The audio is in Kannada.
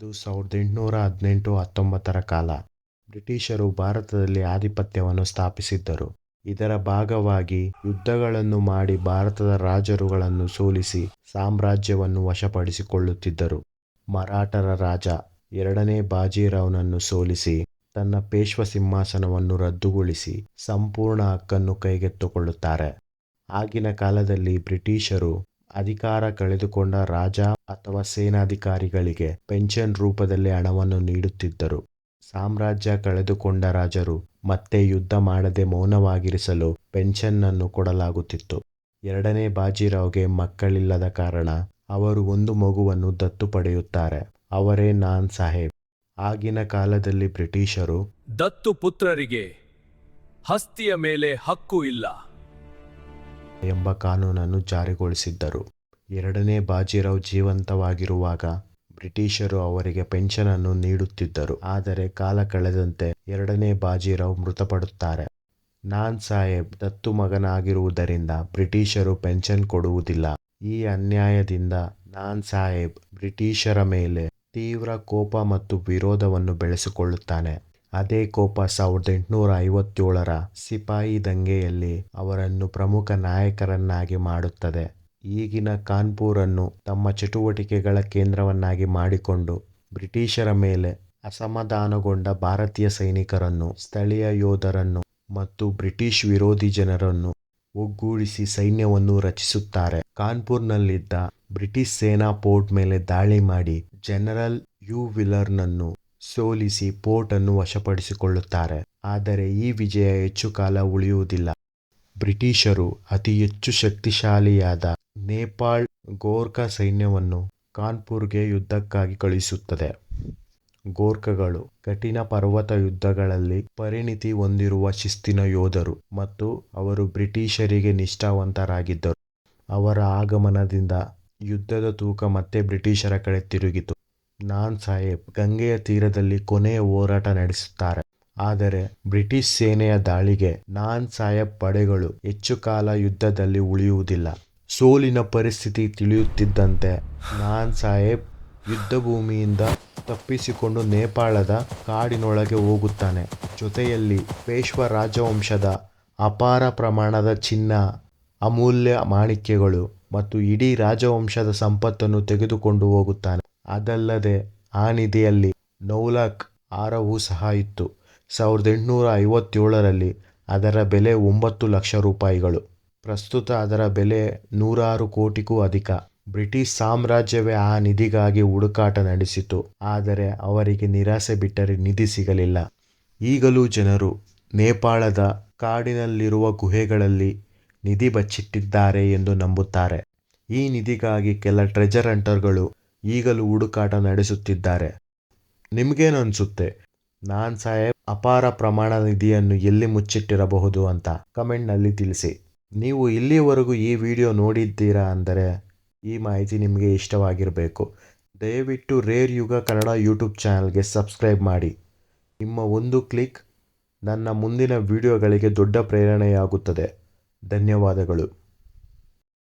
ಅದು ಸಾವಿರದ ಎಂಟುನೂರ ಹದಿನೆಂಟು ಹತ್ತೊಂಬತ್ತರ ಕಾಲ. ಬ್ರಿಟಿಷರು ಭಾರತದಲ್ಲಿ ಆಧಿಪತ್ಯವನ್ನು ಸ್ಥಾಪಿಸಿದ್ದರು. ಇದರ ಭಾಗವಾಗಿ ಯುದ್ಧಗಳನ್ನು ಮಾಡಿ ಭಾರತದ ರಾಜರುಗಳನ್ನು ಸೋಲಿಸಿ ಸಾಮ್ರಾಜ್ಯವನ್ನು ವಶಪಡಿಸಿಕೊಳ್ಳುತ್ತಿದ್ದರು. ಮರಾಠರ ರಾಜ ಎರಡನೇ ಬಾಜಿರಾವ್ನನ್ನು ಸೋಲಿಸಿ ತನ್ನ ಪೇಶ್ವ ಸಿಂಹಾಸನವನ್ನು ರದ್ದುಗೊಳಿಸಿ ಸಂಪೂರ್ಣ ಹಕ್ಕನ್ನು ಕೈಗೆತ್ತಿಕೊಳ್ಳುತ್ತಾರೆ. ಆಗಿನ ಕಾಲದಲ್ಲಿ ಬ್ರಿಟಿಷರು ಅಧಿಕಾರ ಕಳೆದುಕೊಂಡ ರಾಜ ಅಥವಾ ಸೇನಾಧಿಕಾರಿಗಳಿಗೆ ಪೆನ್ಷನ್ ರೂಪದಲ್ಲಿ ಹಣವನ್ನು ನೀಡುತ್ತಿದ್ದರು. ಸಾಮ್ರಾಜ್ಯ ಕಳೆದುಕೊಂಡ ರಾಜರು ಮತ್ತೆ ಯುದ್ಧ ಮಾಡದೆ ಮೌನವಾಗಿರಿಸಲು ಪೆನ್ಷನ್ನನ್ನು ಕೊಡಲಾಗುತ್ತಿತ್ತು. ಎರಡನೇ ಬಾಜಿರಾವ್ಗೆ ಮಕ್ಕಳಿಲ್ಲದ ಕಾರಣ ಅವರು ಒಂದು ಮಗುವನ್ನು ದತ್ತು ಪಡೆಯುತ್ತಾರೆ. ಅವರೇ ನಾನ್ ಸಾಹೇಬ್. ಆಗಿನ ಕಾಲದಲ್ಲಿ ಬ್ರಿಟಿಷರು ದತ್ತು ಪುತ್ರರಿಗೆ ಹಸ್ತಿಯ ಮೇಲೆ ಹಕ್ಕು ಇಲ್ಲ. ಎಂಬ ಕಾನೂನನ್ನು ಜಾರಿಗೊಳಿಸಿದ್ದರು. ಎರಡನೇ ಬಾಜಿರಾವ್ ಜೀವಂತವಾಗಿರುವಾಗ ಬ್ರಿಟಿಷರು ಅವರಿಗೆ ಪೆನ್ಷನ್ ಅನ್ನು ನೀಡುತ್ತಿದ್ದರು. ಆದರೆ ಕಾಲ ಕಳೆದಂತೆ ಎರಡನೇ ಬಾಜಿರಾವ್ ಮೃತಪಡುತ್ತಾರೆ. ನಾನ್ ಸಾಹೇಬ್ ದತ್ತು ಮಗನಾಗಿರುವುದರಿಂದ ಬ್ರಿಟಿಷರು ಪೆನ್ಷನ್ ಕೊಡುವುದಿಲ್ಲ. ಈ ಅನ್ಯಾಯದಿಂದ ನಾನ್ ಸಾಹೇಬ್ ಬ್ರಿಟಿಷರ ಮೇಲೆ ತೀವ್ರ ಕೋಪ ಮತ್ತು ವಿರೋಧವನ್ನು ಬೆಳೆಸಿಕೊಳ್ಳುತ್ತಾನೆ. ಅದೇ ಕೋಪ ಸಾವಿರದ ಎಂಟುನೂರ ಐವತ್ತೇಳರ ಸಿಪಾಯಿ ದಂಗೆಯಲ್ಲಿ ಅವರನ್ನು ಪ್ರಮುಖ ನಾಯಕರನ್ನಾಗಿ ಮಾಡುತ್ತದೆ. ಈಗಿನ ಕಾನ್ಪುರನ್ನು ತಮ್ಮ ಚಟುವಟಿಕೆಗಳ ಕೇಂದ್ರವನ್ನಾಗಿ ಮಾಡಿಕೊಂಡು ಬ್ರಿಟಿಷರ ಮೇಲೆ ಅಸಮಾಧಾನಗೊಂಡ ಭಾರತೀಯ ಸೈನಿಕರನ್ನು, ಸ್ಥಳೀಯ ಯೋಧರನ್ನು ಮತ್ತು ಬ್ರಿಟಿಷ್ ವಿರೋಧಿ ಜನರನ್ನು ಒಗ್ಗೂಡಿಸಿ ಸೈನ್ಯವನ್ನು ರಚಿಸುತ್ತಾರೆ. ಕಾನ್ಪುರ್ನಲ್ಲಿದ್ದ ಬ್ರಿಟಿಷ್ ಸೇನಾ ಪೋರ್ಟ್ ಮೇಲೆ ದಾಳಿ ಮಾಡಿ ಜನರಲ್ ಯು ವಿಲರ್ನನ್ನು ಸೋಲಿಸಿ ಪೋರ್ಟ್ ಅನ್ನು ವಶಪಡಿಸಿಕೊಳ್ಳುತ್ತಾರೆ. ಆದರೆ ಈ ವಿಜಯ ಹೆಚ್ಚು ಕಾಲ ಉಳಿಯುವುದಿಲ್ಲ. ಬ್ರಿಟಿಷರು ಅತಿ ಹೆಚ್ಚು ಶಕ್ತಿಶಾಲಿಯಾದ ನೇಪಾಳ್ ಗೋರ್ಖಾ ಸೈನ್ಯವನ್ನು ಕಾನ್ಪುರ್ಗೆ ಯುದ್ಧಕ್ಕಾಗಿ ಕಳುಹಿಸುತ್ತದೆ. ಗೋರ್ಖಗಳು ಕಠಿಣ ಪರ್ವತ ಯುದ್ಧಗಳಲ್ಲಿ ಪರಿಣಿತಿ ಹೊಂದಿರುವ ಶಿಸ್ತಿನ ಯೋಧರು ಮತ್ತು ಅವರು ಬ್ರಿಟಿಷರಿಗೆ ನಿಷ್ಠಾವಂತರಾಗಿದ್ದರು. ಅವರ ಆಗಮನದಿಂದ ಯುದ್ಧದ ತೂಕ ಮತ್ತೆ ಬ್ರಿಟಿಷರ ಕಡೆ ತಿರುಗಿತು. ನಾನ್ ಸಾಹೇಬ್ ಗಂಗೆಯ ತೀರದಲ್ಲಿ ಕೊನೆಯ ಹೋರಾಟ ನಡೆಸುತ್ತಾರೆ. ಆದರೆ ಬ್ರಿಟಿಷ್ ಸೇನೆಯ ದಾಳಿಗೆ ನಾನ್ ಸಾಹೇಬ್ ಪಡೆಗಳು ಹೆಚ್ಚು ಕಾಲ ಯುದ್ಧದಲ್ಲಿ ಉಳಿಯುವುದಿಲ್ಲ. ಸೋಲಿನ ಪರಿಸ್ಥಿತಿ ತಿಳಿಯುತ್ತಿದ್ದಂತೆ ನಾನ್ ಸಾಹೇಬ್ ಯುದ್ಧಭೂಮಿಯಿಂದ ತಪ್ಪಿಸಿಕೊಂಡು ನೇಪಾಳದ ಕಾಡಿನೊಳಗೆ ಹೋಗುತ್ತಾನೆ. ಜೊತೆಯಲ್ಲಿ ಪೇಶ್ವ ರಾಜವಂಶದ ಅಪಾರ ಪ್ರಮಾಣದ ಚಿನ್ನ, ಅಮೂಲ್ಯ ಮಾಣಿಕ್ಯಗಳು ಮತ್ತು ಇಡೀ ರಾಜವಂಶದ ಸಂಪತ್ತನ್ನು ತೆಗೆದುಕೊಂಡು ಹೋಗುತ್ತಾನೆ. ಅದಲ್ಲದೆ ಆ ನಿಧಿಯಲ್ಲಿ ನೌಲಾಕ್ ಆರವೂ ಸಹ ಇತ್ತು. ಸಾವಿರದ ಎಂಟುನೂರ ಐವತ್ತೇಳರಲ್ಲಿ ಅದರ ಬೆಲೆ ಒಂಬತ್ತು ಲಕ್ಷ ರೂಪಾಯಿಗಳು. ಪ್ರಸ್ತುತ ಅದರ ಬೆಲೆ ನೂರಾರು ಕೋಟಿಗೂ ಅಧಿಕ. ಬ್ರಿಟಿಷ್ ಸಾಮ್ರಾಜ್ಯವೇ ಆ ನಿಧಿಗಾಗಿ ಹುಡುಕಾಟ ನಡೆಸಿತು. ಆದರೆ ಅವರಿಗೆ ನಿರಾಸೆ ಬಿಟ್ಟರೆ ನಿಧಿ ಸಿಗಲಿಲ್ಲ. ಈಗಲೂ ಜನರು ನೇಪಾಳದ ಕಾಡಿನಲ್ಲಿರುವ ಗುಹೆಗಳಲ್ಲಿ ನಿಧಿ ಬಚ್ಚಿಟ್ಟಿದ್ದಾರೆ ಎಂದು ನಂಬುತ್ತಾರೆ. ಈ ನಿಧಿಗಾಗಿ ಕೆಲ ಟ್ರೆಜರ್ ಹಂಟರ್ಗಳು ಈಗಲೂ ಹುಡುಕಾಟ ನಡೆಸುತ್ತಿದ್ದಾರೆ. ನಿಮಗೇನು ಅನಿಸುತ್ತೆ? ನಾನ್ ಸಾಹೇಬ್, ಅಪಾರ ಪ್ರಮಾಣ ನಿಧಿಯನ್ನು ಎಲ್ಲಿ ಮುಚ್ಚಿಟ್ಟಿರಬಹುದು ಅಂತ ಕಮೆಂಟ್ನಲ್ಲಿ ತಿಳಿಸಿ. ನೀವು ಇಲ್ಲಿಯವರೆಗೂ ಈ ವಿಡಿಯೋ ನೋಡಿದ್ದೀರಾ ಅಂದರೆ ಈ ಮಾಹಿತಿ ನಿಮಗೆ ಇಷ್ಟವಾಗಿರಬೇಕು. ದಯವಿಟ್ಟು ರೇರ್ ಯುಗ ಕನ್ನಡ ಯೂಟ್ಯೂಬ್ ಚಾನಲ್ಗೆ ಸಬ್ಸ್ಕ್ರೈಬ್ ಮಾಡಿ. ನಿಮ್ಮ ಒಂದು ಕ್ಲಿಕ್ ನನ್ನ ಮುಂದಿನ ವಿಡಿಯೋಗಳಿಗೆ ದೊಡ್ಡ ಪ್ರೇರಣೆಯಾಗುತ್ತದೆ. ಧನ್ಯವಾದಗಳು.